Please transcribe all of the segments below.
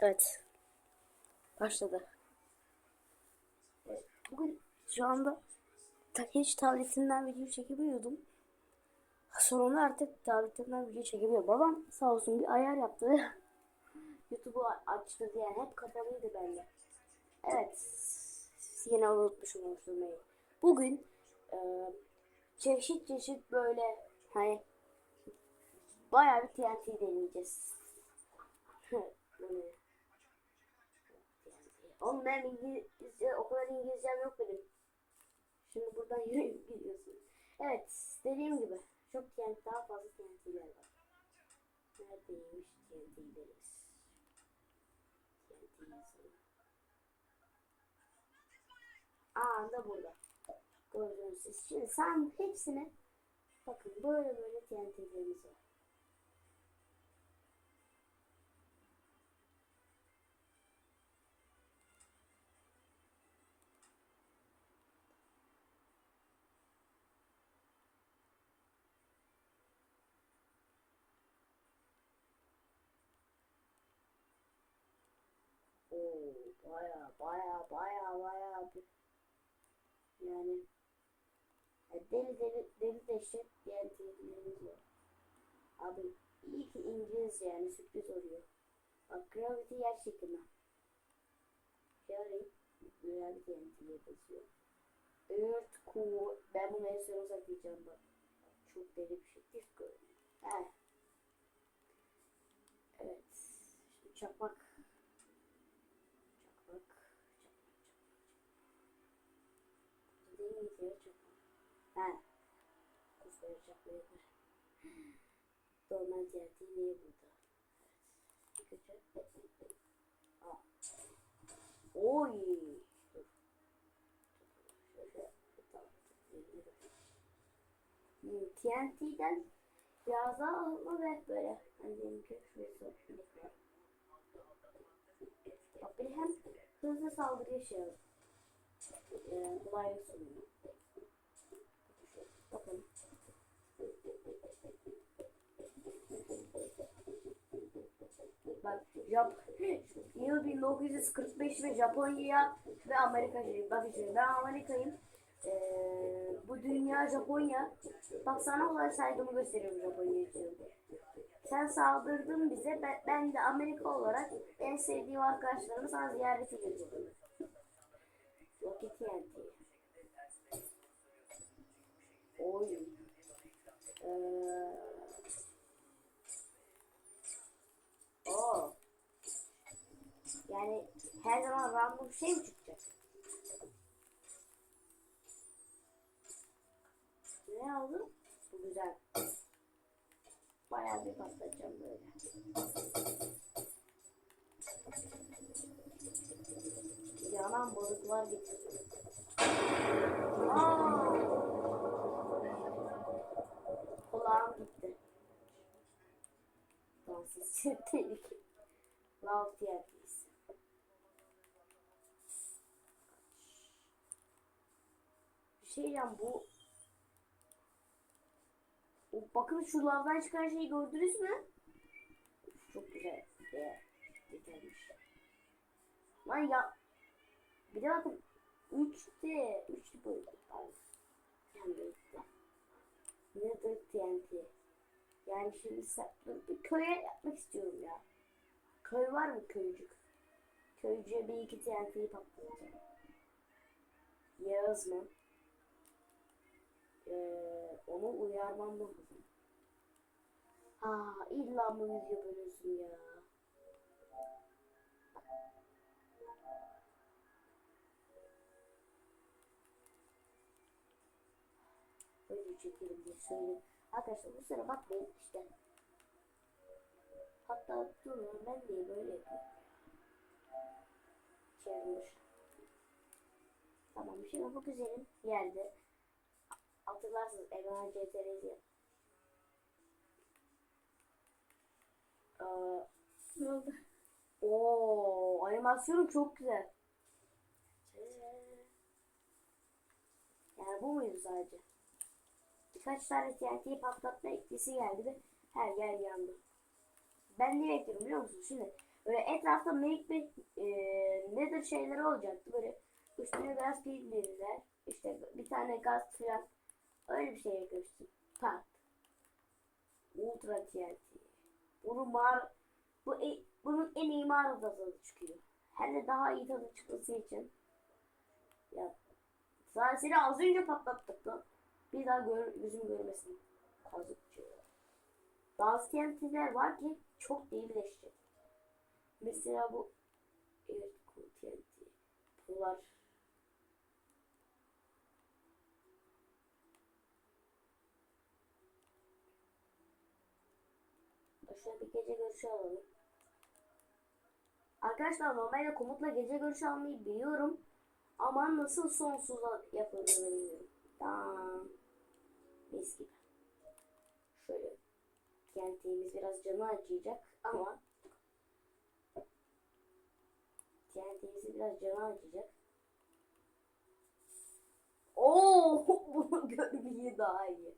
Evet. Başladı. Bugün şu anda hiç tabletimden video çekemiyordum. Sonunda artık tabletimden video çekebiliyorum. Babam sağ olsun bir ayar yaptı. YouTube'u açtı diye hep kapalıydı bende. Evet. Yine unutmuşum oluşturmayı. Bugün e, çeşit çeşit böyle hani bayağı bir TNT deneyeceğiz. Oğlum ben İngilizce, o kadar İngilizcem yok benim. Şimdi buradan yürüyüp gidiyorsun. Evet, dediğim gibi çok TNT, daha fazla TNT'ler var. Neredeymiş TNT'lerimiz? TNT. Aa da burada. Gördünüz siz. Şimdi sen hepsini bakın böyle böyle TNT'lerimiz var. Oo, baya baya baya baya bir yani ya deli deli deli deşet diğer terimlerimiz var. Abi iyi ki İngilizce yani sürpriz oluyor. Bak gravity yer çekimi. Sharing gravity entity yazıyor. Earth core ben bunu en sona saklayacağım bak. Çok deli bir şey. Disco. Heh. Evet. Şimdi çakmak. Çakmak. Çakmak. Çakmak. Değil mi? Çakmak. Ha. Kızları çakmaya Normal TNT niye burada? Evet. Kötü. Aa. Oy. Dur. Şöyle. TNT'den biraz daha hızlı ve böyle hani diyelim ki şurası şurası. Bak bir hem hızlı saldırıya şey yapıyor. Ee, kolaylık sunuyor. Bakın. Bak Jap yıl 1945 ve Japonya ve Amerika şey. Bakın şimdi ben Amerika'yım. Ee, bu dünya Japonya. Bak sana olan saygımı gösteriyorum Japonya için. Sen saldırdın bize. Ben, ben de Amerika olarak en sevdiğim arkadaşlarımı sana ziyarete geliyorum. Rocket TNT. Oy. Ee, o. Yani her zaman random şey mi çıkacak? Ne oldu? Bu güzel. Bayağı bir patlatacağım böyle. Yanan balıklar getirdim. Aa! Tehlike. Love TNT'si. Bir şey diyeceğim bu o, bakın şu lavdan çıkan şeyi gördünüz mü? Çok güzel. Değer. Yetermiş. Lan ya. Bir de bakın. 3'te. 3'lü boyutta. Pardon. Yani boyutta. Nether TNT. Yani şimdi bir köye yapmak istiyorum ya. Köy var mı köycük? Köycüye bir iki TNT'yi patlatacağım. Yağız mı? Ee, onu uyarmam lazım. Ha illa mı video bölüyorsun ya? Böyle çekelim diye söyleyeyim. Arkadaşlar bu sıra bakmayın işte. Hatta durun ben de böyle yapayım. Çevirmiş. Tamam şimdi bu güzelim yerde. Hatırlarsınız Egemen CTR'yi. Ne oldu? Oo, animasyonu çok güzel. Yani bu muydu sadece? Birkaç tane TNT'yi patlatma etkisi geldi ve her yer yandı. Ben ne bekliyorum biliyor musun? Şimdi Böyle etrafta make bir e, nedir şeyleri olacaktı. Böyle üstüne biraz pil verirler. İşte bir tane gaz falan. Öyle bir şey yapmıştım. Pat. Ultra TNT. Bunu mar bu e- bunun en iyi mağarada tadı çıkıyor. Hem de daha iyi tadı çıkması için. Ya Sadece seni az önce patlattık lan. Bir daha gör, yüzüm görmesin. Kazıkçı. Bazı TNT'ler var ki çok delileşecek. Mesela bu evet TNT. Bunlar Şöyle bir gece görüşü alalım. Arkadaşlar normalde komutla gece görüşü almayı biliyorum. Ama nasıl sonsuza yapıldığını bilmiyorum. Tamam. Mis gibi. Şöyle. TNT'miz biraz canı acıyacak ama TNT'mizi biraz canı acıyacak. Oo, bunu görmeyi daha iyi.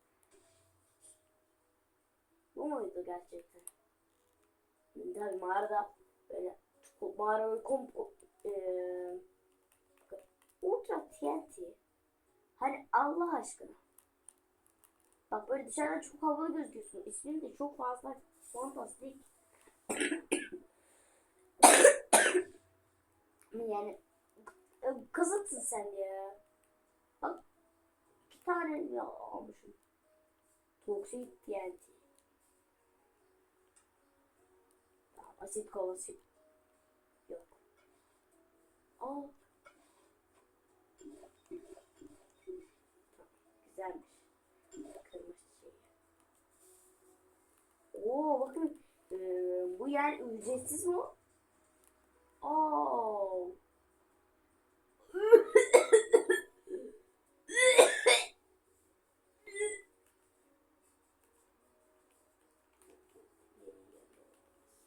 Bu muydu gerçekten? Tabii mağarada böyle çok mağara kom eee Ultra TNT. Hani Allah aşkına. Bak böyle dışarıdan çok havalı gözüküyorsun. İsmin de çok fazla fantastik. yani kızıksın sen ya. Bak iki tane ya almışım. Toxic TNT. Asit kovası. Yok. Aa güzelmiş. Kırmızı şey. Oo bakın ee, bu yer ücretsiz mi? Oo.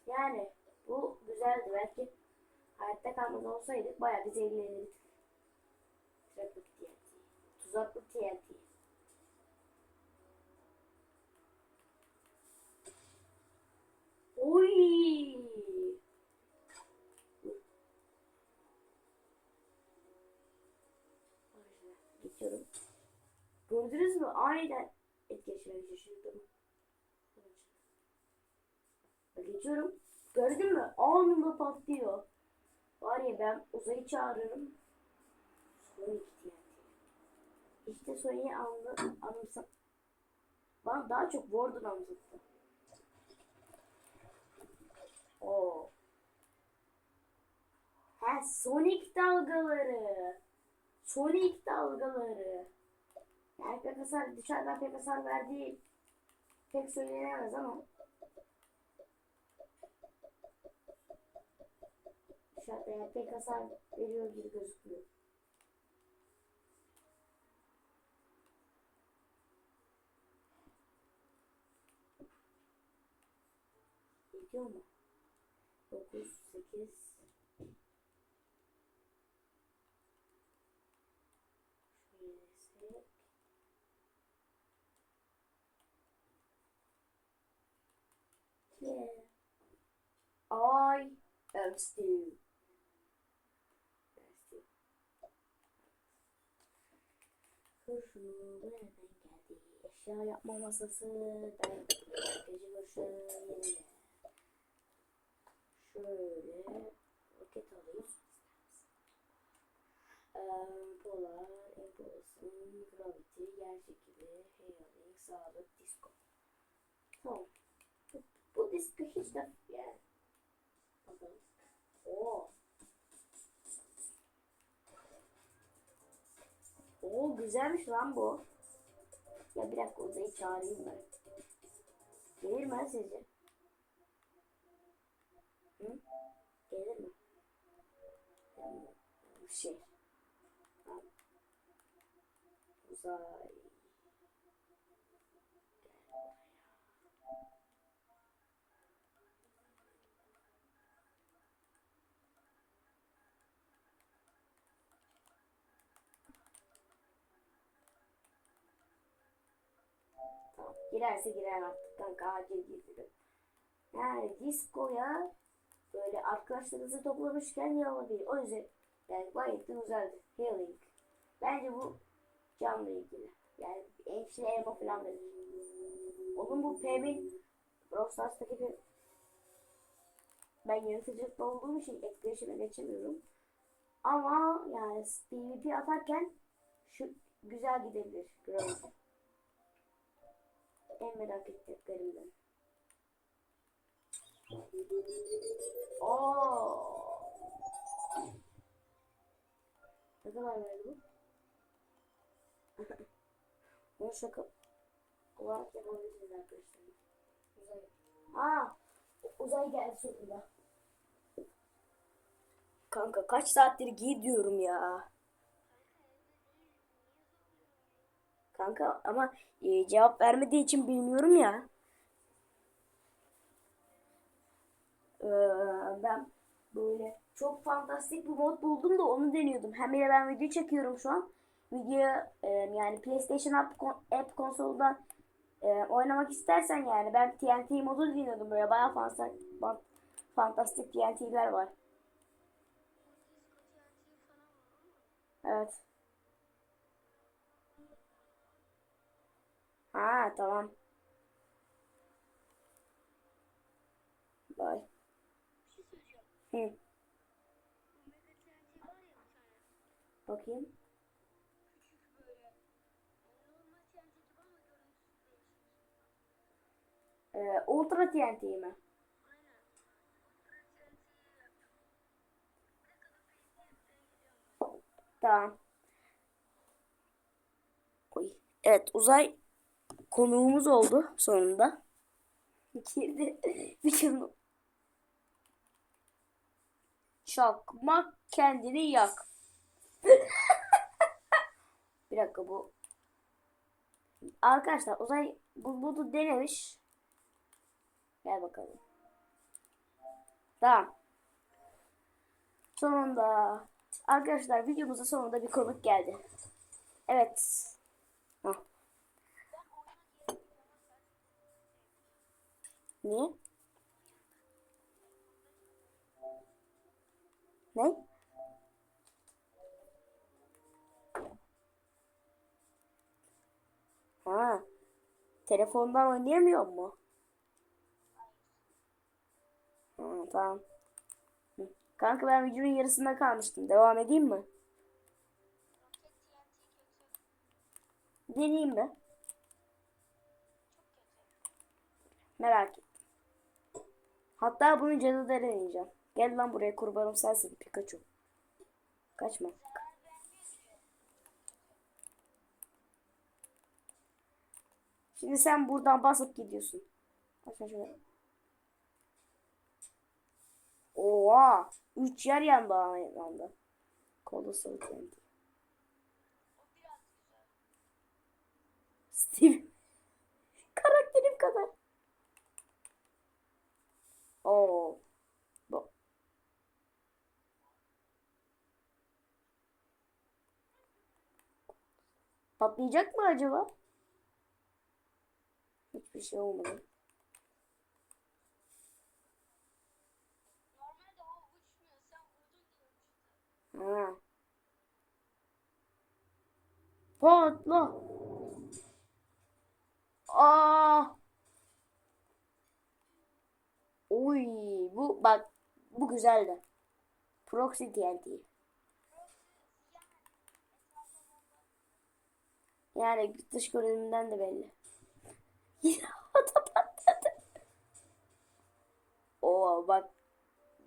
yani bu güzeldi belki hayatta kalmaz olsaydık bayağı bir zehirlenirdik. Trafik TNT. Aniden etkileşime şaşırdım. Geçiyorum. Gördün mü? Anında patlıyor. Var ya ben uzayı çağırırım. Sonic TNT. İşte Sonic'i anlı, anımsam. Bana daha çok Warden anımsattı. Oo. Ha Sonic dalgaları. Sonic dalgaları. Yani pek hasar dışarıdan pek hasar verdiği pek söylenemez ama dışarıda yani pek hasar veriyor gibi gözüküyor. Yetiyor mu? 9, I am Stu. Hırhı nereden geldi? Eşya yapma masası. Ben gece görüşü yerine. Şöyle roket alıyoruz. Ee, Polar, Impulsion, Gravity, yer çekimi, Healing, Sağlık, Disco. Tamam. Bu, bu disco hiç de yani. Oo. Oo güzelmiş lan bu. Ya bir dakika odayı çağırayım ben. Gelir mi sizce? Hı? Gelir mi? Şey. Uzay. Tamam. Girerse girer artık kanka acil girdim. Yani diskoya böyle arkadaşlarınızı toplamışken iyi olabilir. O yüzden yani gayet de güzeldi. Healing. Bence bu canla ilgili. Yani hepsine elma falan verir. Onun bu P'min Brawl Stars'taki bir ben yaratıcılıkta olduğum için etkileşime geçemiyorum. Ama yani PvP atarken şu güzel gidebilir. Görüyorum. En merak ettiklerimden. Oo. Ne kadar verdi bu? Bunu şaka olarak yapabilirsiniz arkadaşlar. Uzay. Aa, uzay geldi sonunda. Kanka kaç saattir giy diyorum ya. Kanka ama e, cevap vermediği için bilmiyorum ya. Ee, ben böyle çok fantastik bir mod buldum da onu deniyordum. Hem de ben video çekiyorum şu an. Video e, yani PlayStation App, app konsolundan e, oynamak istersen yani ben TNT modu deniyordum böyle bayağı fantastik, fantastik TNT'ler var. Evet. Ha tamam. Bye. Bir şey söyleyeceğim. Hı, Bu Mega TNT var ya bir tane. bakayım. Küçük böyle. Yani normal TNT gibi ama görüntüsü değişik. Ee, Ultra TNT mi? Tamam. Oy. Evet uzay konuğumuz oldu sonunda. Girdi. Bütün çakmak kendini yak. Bir dakika bu. Arkadaşlar uzay bu bunu denemiş. Gel bakalım. Tamam. Sonunda arkadaşlar videomuzun sonunda bir konuk geldi. Evet. Hah. Niye? Ne? Ha. Telefondan oynayamıyor mu? Ha, tamam. Kanka ben videonun yarısında kalmıştım. Devam edeyim mi? Deneyeyim mi? Merak ettim. Hatta bunu cadıda deneyeceğim. Gel lan buraya kurbanım sensin Pikachu. Kaçma. Şimdi sen buradan basıp gidiyorsun. Kaçma şöyle. Oha! Üç yer yandı aynı anda. Colossal güzel. Steve. Karakterim kadar. Oo. Bu. Patlayacak mı acaba? Hiçbir şey olmadı. Ha. Patla. Aa. Oy bu bak bu güzeldi. Proxy TNT. Yani dış görünümünden de belli. Yine havada patladı. Oo bak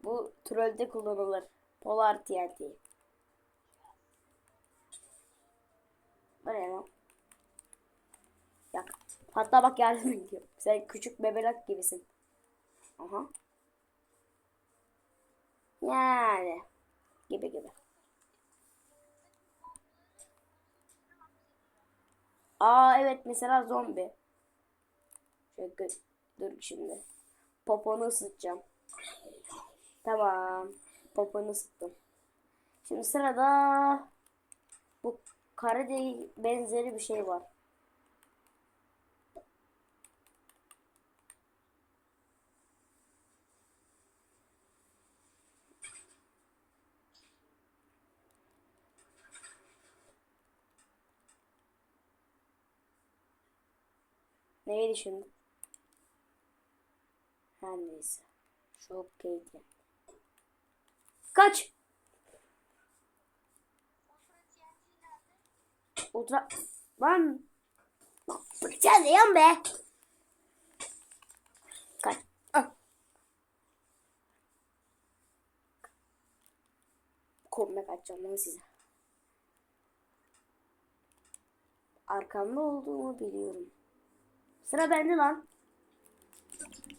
bu trolde kullanılır. Polar TNT. Bu ne lan? Yak. Hatta bak yardım ediyor. Sen küçük bebelak gibisin. Aha. Yani. Gibi gibi. Aa evet mesela zombi. Şöyle dur şimdi. Poponu ısıtacağım. Tamam. Poponu ısıttım. Şimdi sırada bu kara benzeri bir şey var. Neydi şimdi? Her neyse. Çok keyifli. Kaç! Ultra. Lan! Bıçağı yan be? Kaç. Ah. Kombe kaçacağım lan size. Arkamda olduğumu biliyorum. Sıra bende lan.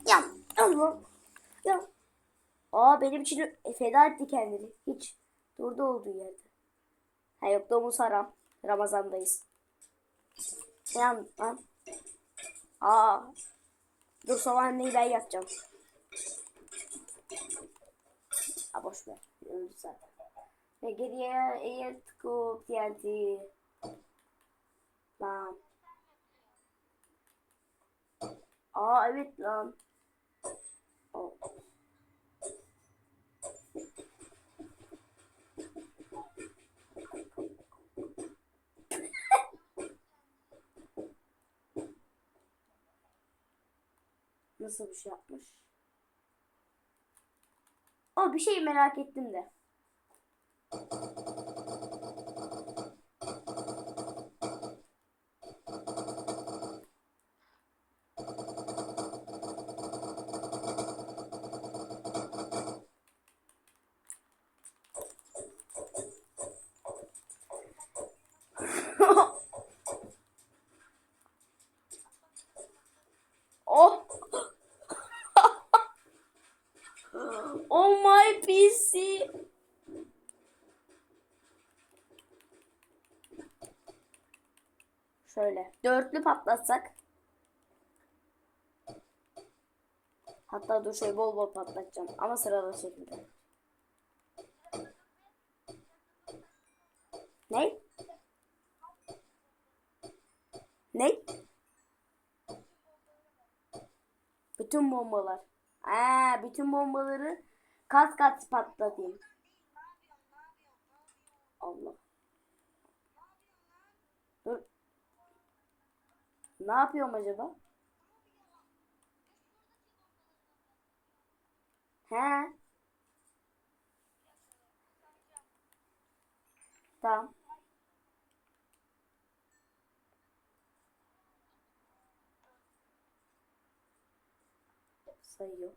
Ya Allah. Ya. Aa benim için feda etti kendini. Hiç durdu olduğu yerde. Ha yok domuz haram. Ramazandayız. Yan lan. Aa. Dur sabah anneyi ben yapacağım. Ha boş ver. Öldü zaten. Ve geriye air scoop TNT. Lan. Aa evet lan. Nasıl bir şey yapmış? O bir şey merak ettim de. oh. oh my PC. Şöyle dörtlü patlatsak. Hatta dur şöyle bol bol patlatacağım ama sıralı şekilde. Ne? Ne? Bütün bombalar. Aa, bütün bombaları kat kat patlatayım. Allah. Dur. Ne yapıyorum acaba? He. Tamam. Sayıyor.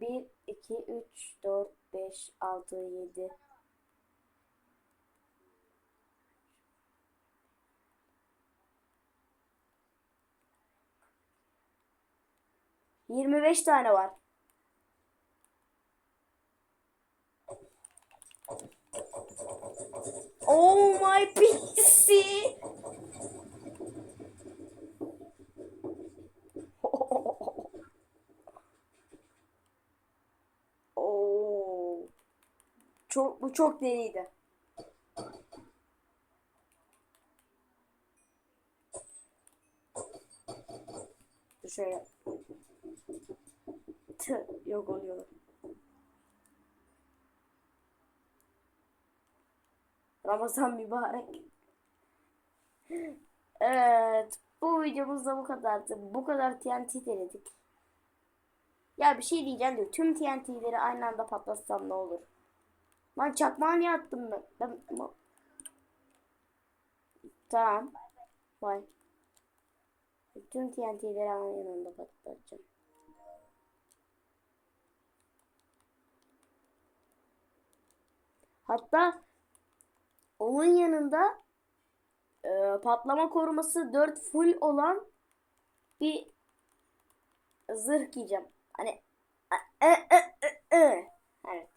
Bir, iki, üç, dört, beş, altı, yedi. Yirmi beş tane var. Oh my PC. Oo. Çok bu çok deliydi. Dur şöyle. Tüh, yok oluyor. Ramazan mübarek. Evet. Bu videomuz da bu kadardı. Bu kadar TNT denedik. Ya bir şey diyeceğim de tüm TNT'leri aynı anda patlatsam ne olur? Lan çakmağı niye attım ben? ben ama- Tamam. Vay. Tüm TNT'leri aynı anda patlatacağım. Hatta onun yanında e, patlama koruması 4 full olan bir zırh giyeceğim. Hani e, e, e, e. Evet.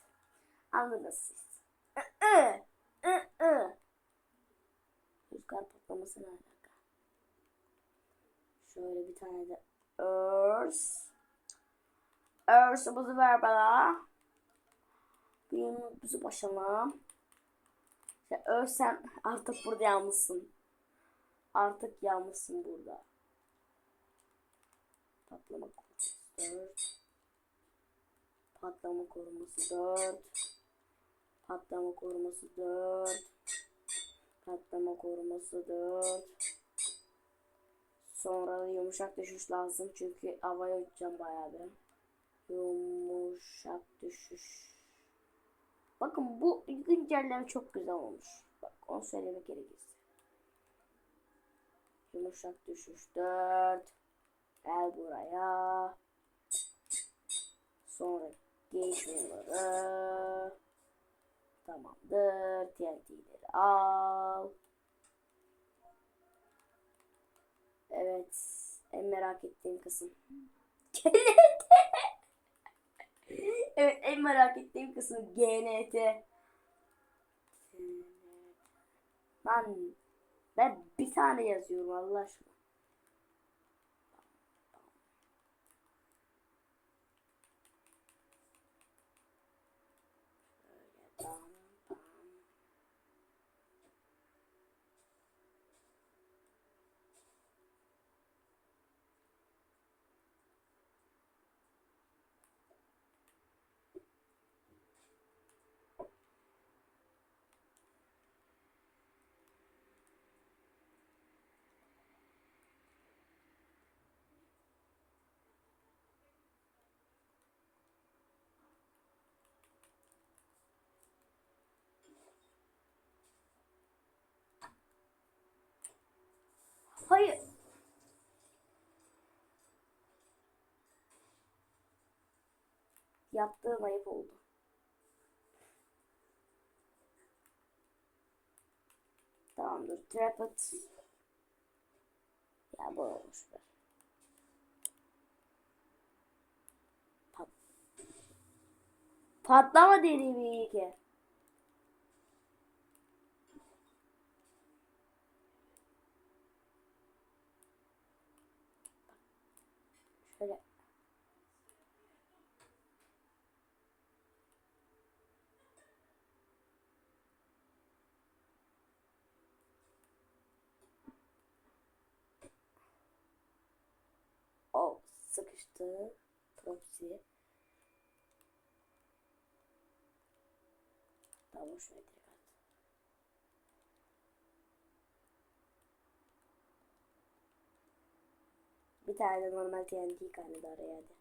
Anladınız siz. E, e, e, e. Rüzgar patlaması ne alaka? Şöyle bir tane de örs. Örsümüzü ver bana. Büyüğümüzü başlayalım. İşte ölsen artık burada yalnızsın. Artık yalnızsın burada. Patlama korkusu. 4 Patlama koruması 4 Patlama koruması 4 Patlama koruması 4 Sonra yumuşak düşüş lazım çünkü havaya uçacağım bayağı bir. Yumuşak düşüş. Bakın bu güncelleme çok güzel olmuş. Bak onu söylemek gerekirse. Yumuşak düşüş 4. Gel buraya. Sonra geç bunları. Tamamdır. TNT'leri al. Evet. En merak ettiğim kısım. evet en merak ettiğim kısım GNT. Lan ben bir tane yazıyorum Allah aşkına. Hayır. Yaptığım ayıp oldu. Tamamdır. Trapit. Ya bu olmuş be. Pat. Patlama dediğim iyi ki. Şöyle. O sıkıştı. Proxy. Tamam şöyle direkt at. Bir tane de normal TNT kaynadı araya hadi.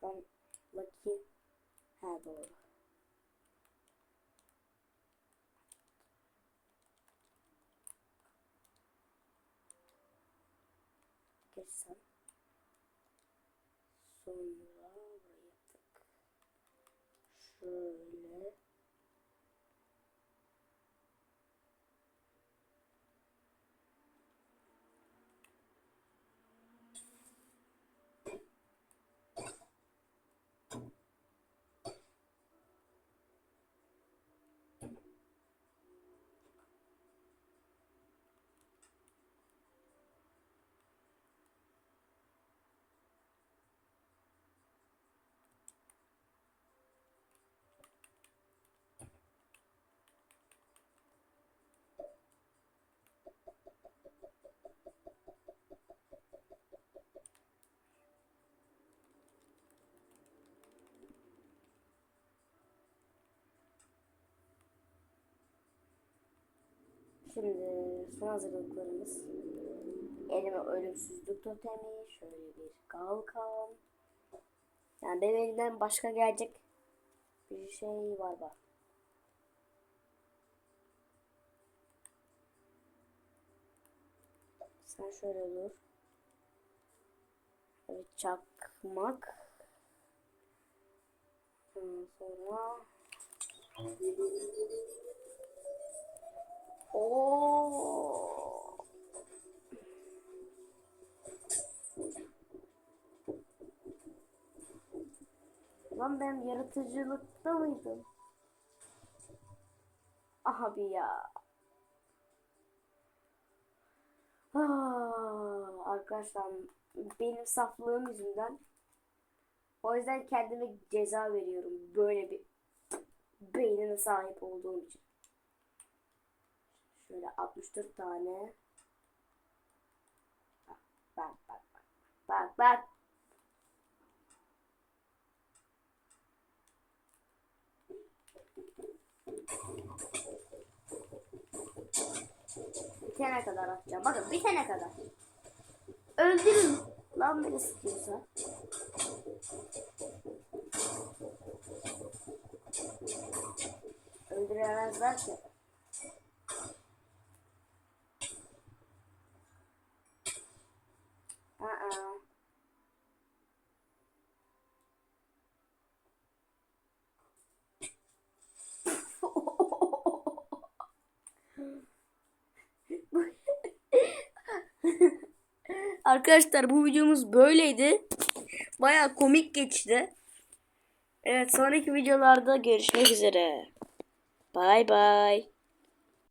Tam Lucky. Ha doğru. Geçsem. Sonra buraya yaptık. Şöyle. Şimdi son hazırlıklarımız. Elime ölümsüzlük totemi, şöyle bir kalkan. Yani benim elimden başka gelecek bir şey var bak. Sen şöyle dur. Şöyle çakmak. Sonra Oo. Lan ben yaratıcılıkta mıydım? Abi ya. Ah, arkadaşlar benim saflığım yüzünden o yüzden kendime ceza veriyorum böyle bir beynine sahip olduğum için. Şöyle 64 tane. Bak bak bak. Bak bak. bak. Bitene kadar atacağım. Bakın bitene kadar. Öldürün lan beni sıkıyorsa. Öldüremezler ki. Arkadaşlar bu videomuz böyleydi. Baya komik geçti. Evet sonraki videolarda görüşmek üzere. Bay bay.